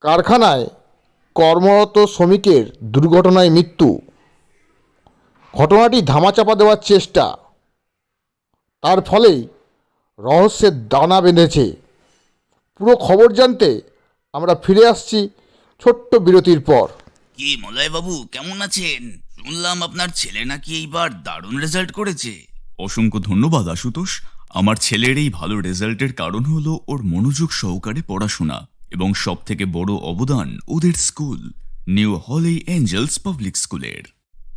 কারখানায় কর্মরত শ্রমিকের দুর্ঘটনায় মৃত্যু। ঘটনাটি ধামাচাপা দেওয়ার চেষ্টা। তার ফলেই রহস্যের দানা বেঁধেছে। পুরো খবর জানতে আমরা ফিরে আসছি ছোট্ট বিরতির পর। কি মলয় বাবু কেমন আছেন? শুনলাম আপনার ছেলে নাকি এইবার দারুণ রেজাল্ট করেছে। অসংখ্য ধন্যবাদ আশুতোষ। আমার ছেলের এই ভালো রেজাল্টের কারণ হলো ওর মনোযোগ সহকারে পড়াশোনা। এবং সব থেকে বড় অবদান ওদের school, new holy angels public স্কুলের।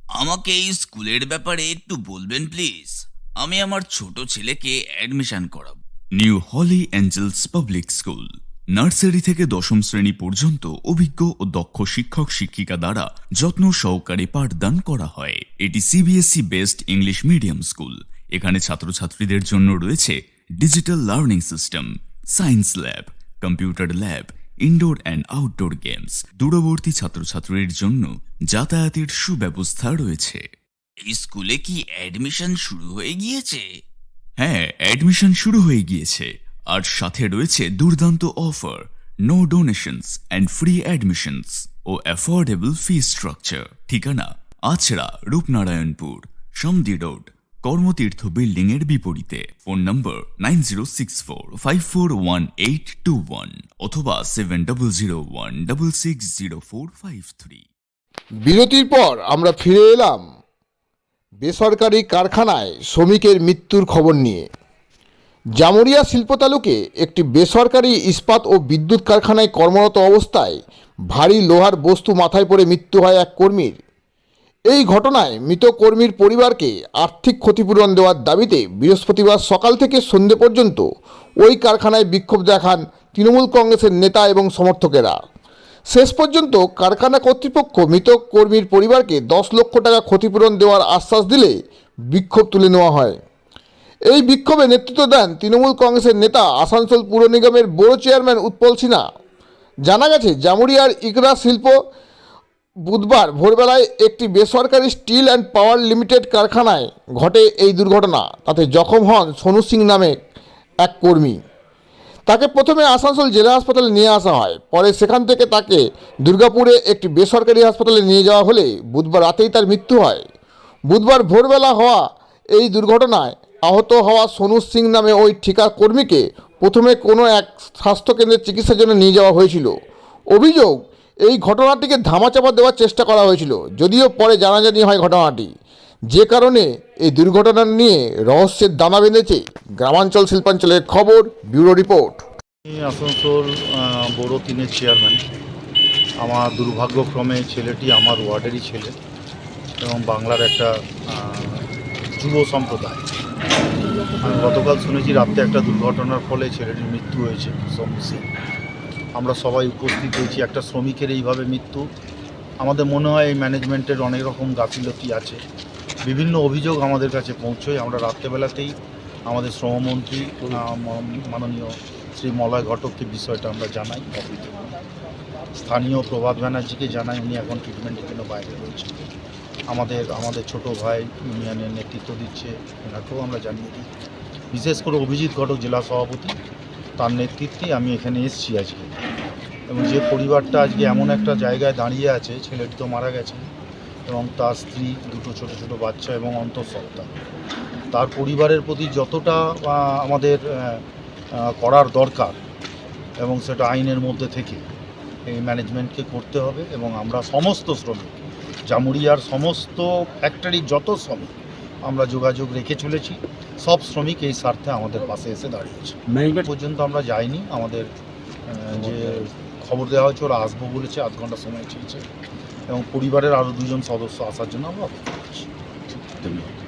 আমাকে এই স্কুলের ব্যাপারে একটু বলবেন, প্লিজ? আমি আমার ছোট ছেলেকে অ্যাডমিশন করাব। New holy angels public school, nursery থেকে দশম শ্রেণি পর্যন্ত অভিজ্ঞ ও দক্ষ শিক্ষক শিক্ষিকা দ্বারা যত্ন সহকারে পাঠদান করা হয়। এটি CBSE based English medium school এখানে ছাত্রছাত্রীদের জন্য রয়েছে digital learning system science lab computer lab indoor and outdoor games দূরবর্তী ছাত্রছাত্রীর জন্য যাতায়াতের সুব্যবস্থা রয়েছে। এই স্কুলে কি অ্যাডমিশন শুরু হয়ে গিয়েছে? হ্যাঁ অ্যাডমিশন শুরু হয়ে গিয়েছে। আর সাথে রয়েছে দুর্দান্ত offer no donations and free admissions O affordable fee structure ঠিকানা আছড়া রূপনারায়ণপুর সমদি রোড। কর্মতীর্থ বিল্ডিং এর বিপরীতে। Phone number nine zero six four, five four one, eight two one অথবা seven double zero one, double six zero four, five three. বিরতির পর আমরা ফিরে এলাম বেসরকারি কারখানায় শ্রমিকের মৃত্যুর খবর নিয়ে। জামুরিয়া শিল্প তালুকে একটি বেসরকারি ইস্পাত ও বিদ্যুৎ কারখানায় কর্মরত অবস্থায় ভারী লোহার বস্তু মাথায় পড়ে মৃত্যু হয় এক কর্মীর। এই ঘটনায় মৃত কর্মীর পরিবারকে আর্থিক ক্ষতিপূরণ দেওয়ার দাবিতে বৃহস্পতিবার সকাল থেকে সন্ধে পর্যন্ত ওই কারখানায় বিক্ষোভ দেখান তৃণমূল কংগ্রেসের নেতা এবং সমর্থকেরা। শেষ পর্যন্ত কারখানা কর্তৃপক্ষ মৃত কর্মীর পরিবারকে দশ লক্ষ টাকা ক্ষতিপূরণ দেওয়ার আশ্বাস দিলে বিক্ষোভ তুলে নেওয়া হয়। এই বিক্ষোভে নেতৃত্ব দেন তৃণমূল কংগ্রেসের নেতা আসানসোল পুর নিগমের বড় চেয়ারম্যান উৎপল সিনহা। জানা গেছে, জামুরিয়ার ইকরা শিল্প বুধবার ভোরবেলায় একটি বেসরকারি স্টিল অ্যান্ড পাওয়ার লিমিটেড কারখানায় ঘটে এই দুর্ঘটনা। তাতে জখম হন সোনু সিং নামে এক কর্মী। তাকে প্রথমে আসানসোল জেলা হাসপাতালে নিয়ে আসা হয়। পরে সেখান থেকে তাকে দুর্গাপুরে একটি বেসরকারি হাসপাতালে নিয়ে যাওয়া হলে বুধবার রাতেই তার মৃত্যু হয়। বুধবার ভোরবেলা হওয়া এই দুর্ঘটনায় আহত হওয়া সোনু সিং নামে ওই ঠিকা কর্মীকে প্রথমে কোনো এক স্বাস্থ্যকেন্দ্রের চিকিৎসার জন্য নিয়ে যাওয়া হয়েছিল। অভিযোগ এই ঘটনাটিকে ধামাচাপা দেওয়ার চেষ্টা করা হয়েছিল, যদিও পরে জানাজানি হয় ঘটনাটি। যে কারণে এই দুর্ঘটনা নিয়ে রহস্যের দানা বেঁধেছে গ্রামাঞ্চল শিল্পাঞ্চলের খবর, ব্যুরো রিপোর্ট। আসানসোল বড় তিনের চেয়ারম্যান আমার দুর্ভাগ্যক্রমে ছেলেটি আমার ওয়ার্ডেরই ছেলে এবং বাংলার একটা যুব সম্প্রদায়। আমি গতকাল শুনেছি রাত্রে একটা দুর্ঘটনার ফলে ছেলেটির মৃত্যু হয়েছে সোনু সিং আমরা সবাই উপস্থিত হয়েছি। একটা শ্রমিকের এইভাবে মৃত্যু। আমাদের মনে হয় এই ম্যানেজমেন্টের অনেক রকম গাফিলতি আছে। বিভিন্ন অভিযোগ আমাদের কাছে পৌঁছয়। আমরা রাত্রেবেলাতেই আমাদের শ্রমমন্ত্রী মাননীয় শ্রী মলয় ঘটককে বিষয়টা আমরা জানাই। স্থানীয় প্রভাত ব্যানার্জিকে জানাই। উনি এখন ট্রিটমেন্টের জন্য বাইরে রয়েছে আমাদের আমাদের ছোট ভাই ইউনিয়নের নেতৃত্ব দিচ্ছে। ওনাকেও আমরা জানিয়ে দিই। বিশেষ করে অভিজিৎ ঘটক, জেলা সভাপতি। তার নেতৃত্বে আমি এখানে এসেছি আজকে। এবং যে পরিবারটা আজকে এমন একটা জায়গায় দাঁড়িয়ে আছে ছেলেটি তো মারা গেছে, এবং তার স্ত্রী, দুটো ছোট ছোট বাচ্চা এবং অন্তঃসত্ত্বা। তার পরিবারের প্রতি যতটা আমাদের করার দরকার, এবং সেটা আইনের মধ্যে থেকে এই ম্যানেজমেন্টকে করতে হবে, এবং আমরা সমস্ত শ্রমিক, জামুরিয়ার সমস্ত ফ্যাক্টরির যত শ্রমিক আমরা যোগাযোগ রেখে চলেছি। সব শ্রমিক এই স্বার্থে আমাদের পাশে এসে দাঁড়িয়েছে। ম্যানেজমেন্ট পর্যন্ত আমরা যাইনি। আমাদের যে খবর দেওয়া হয়েছে ওরা আসব বলেছে আধ ঘণ্টা সময় চেয়েছে। এবং পরিবারের আরও দুজন সদস্য আসার জন্য আমরা অপেক্ষা করছি। ধন্যবাদ।